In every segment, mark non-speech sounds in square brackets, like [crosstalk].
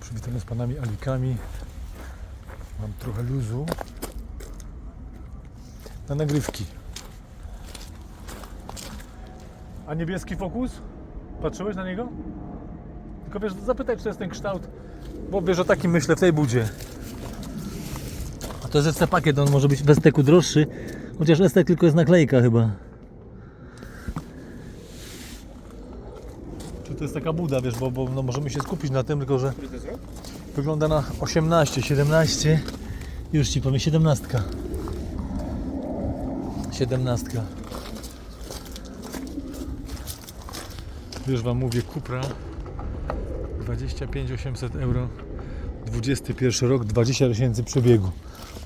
Przywitamy z panami Alikami. Mam trochę luzu. Na nagrywki. A niebieski fokus? Patrzyłeś na niego? Tylko wiesz, zapytaj, czy to jest ten kształt. Bo wiesz, o takim myślę w tej budzie. A to jest ST pakiet, on może być w ST droższy. Chociaż ST tylko jest naklejka chyba. To jest taka buda, wiesz, bo, bo no, możemy się skupić na tym, tylko że wygląda na 18, 17. Już ci powiem, 17. 17. Wiesz, wam mówię, Cupra 25 800 euro 21 rok, 20 tysięcy przebiegu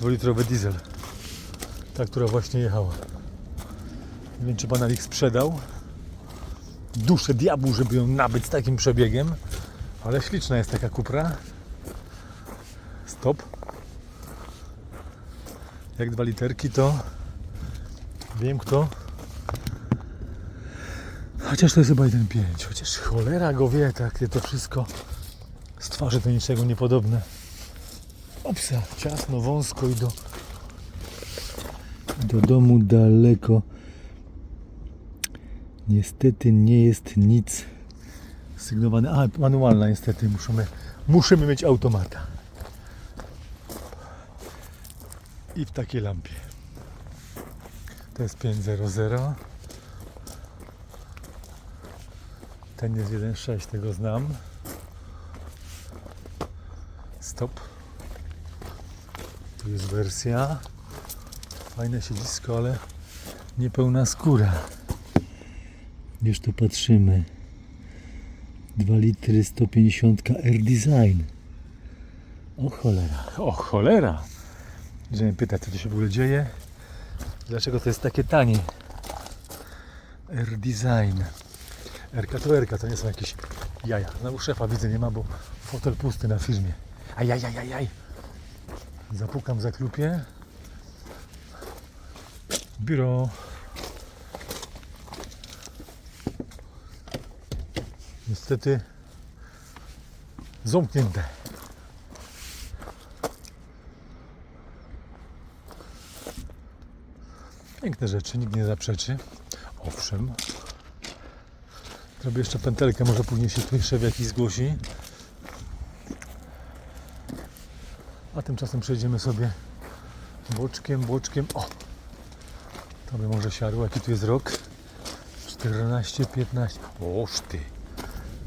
2-litrowy diesel ta, która właśnie jechała nie wiem, czy pan ich sprzedał duszę diabłu, żeby ją nabyć z takim przebiegiem. Ale śliczna jest taka Cupra stop. Jak dwa literki to wiem kto. Chociaż to jest chyba 1.5, chociaż cholera go wie, takie to wszystko z twarzy do niczego niepodobne. Opsa, ciasno, wąsko i do, Do domu daleko. Niestety nie jest nic. sygnowane. A, manualna niestety, musimy, musimy mieć automata. I w takiej lampie. To jest 500. Ten jest 1.6, tego znam. Stop. Tu jest wersja. Fajne siedzisko, ale niepełna skóra. Już tu patrzymy. 2 litry 150 R Design. O cholera. O cholera! Będziemy pytać, co tu się w ogóle dzieje. Dlaczego to jest takie tanie? R-Design. RK to RK, to nie są jakieś jaja. Znowu szefa widzę, nie ma, bo fotel pusty na firmie. Ajajajajaj. Zapukam za klupie. Biuro. Niestety zamknięte. Piękne rzeczy, nikt nie zaprzeczy. Owszem. Zrobię jeszcze pętelkę, może później się tutaj szef jakiś zgłosi. A tymczasem przejdziemy sobie boczkiem, boczkiem. O! To by może siadło, jaki tu jest rok? 14, 15. Oż ty!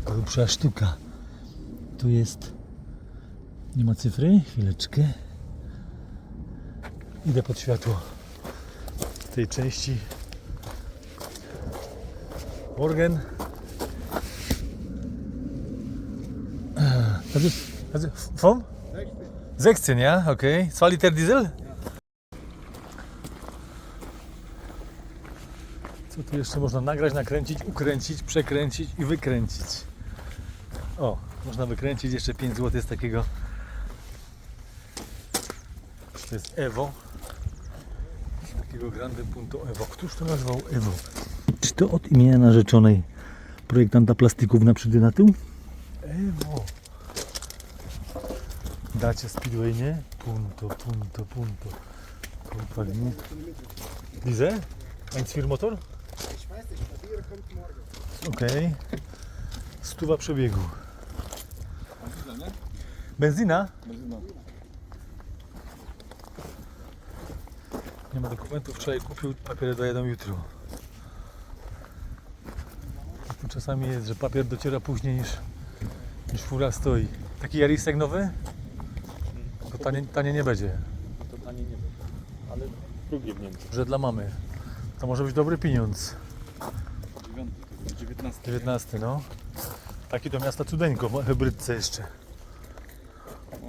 Grubsza sztuka. Tu jest. Nie ma cyfry? Chwileczkę. Idę pod światło tej części. Also, also vom? 16, ja? Okay. 2 Liter Diesel? Co tu jeszcze można nagrać, nakręcić, ukręcić, przekręcić i wykręcić? O, można wykręcić jeszcze 5 zł z takiego. To jest Evo. Z takiego Grande Punto Evo. Któż to nazwał Evo? Czy to od imienia narzeczonej projektanta plastików na przydy na tył? Evo. Dacie Speedway, nie? Punto, punto, punto. Kompagnie. Diese? Ein Motor? Okej. Stuwa przebiegu. Benzyna? Nie ma dokumentów, wczoraj kupił, papiery dojadą jutro. Tak tu czasami jest, że papier dociera później niż, niż fura stoi. Taki Jarisek nowy? To tanie, tanie nie będzie. To tanie nie wiem, ale drugie w Niemczech. Że dla mamy. To może być dobry pieniądz. 9, to jest 19. 19, no. Taki do miasta cudeńko, w hybrydce jeszcze.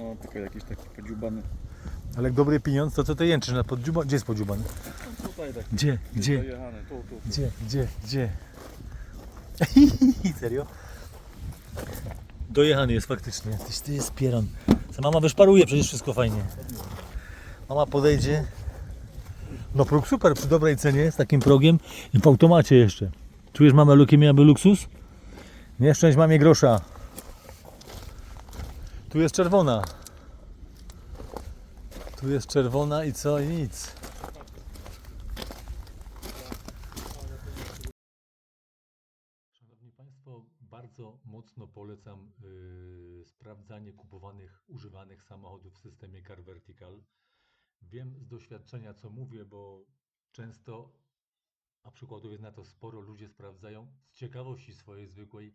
O, tylko jakiś taki podziubany. Ale jak dobry pieniądz, to co ty jęczysz na? Gdzie jest podziubany? No tutaj taki Gdzie? Gdzie? dojechany, tu, tu, tu. Gdzie? Gdzie? Gdzie? [laughs] Serio? Dojechany jest faktycznie. Tyś ty jest pieron. Ta mama wyszparuje przecież wszystko fajnie. Mama podejdzie. No próg super, przy dobrej cenie. Z takim progiem i w automacie jeszcze. Czujesz mamę leukemię aby luksus? Nie szczęść mamie grosza. Tu jest czerwona. Tu jest czerwona i co? I nic. Szanowni Państwo, bardzo mocno polecam yy, sprawdzanie kupowanych, używanych samochodów w systemie Car Vertical. Wiem z doświadczenia, co mówię, bo często, a przykładów jest na to sporo, ludzie sprawdzają z ciekawości swojej zwykłej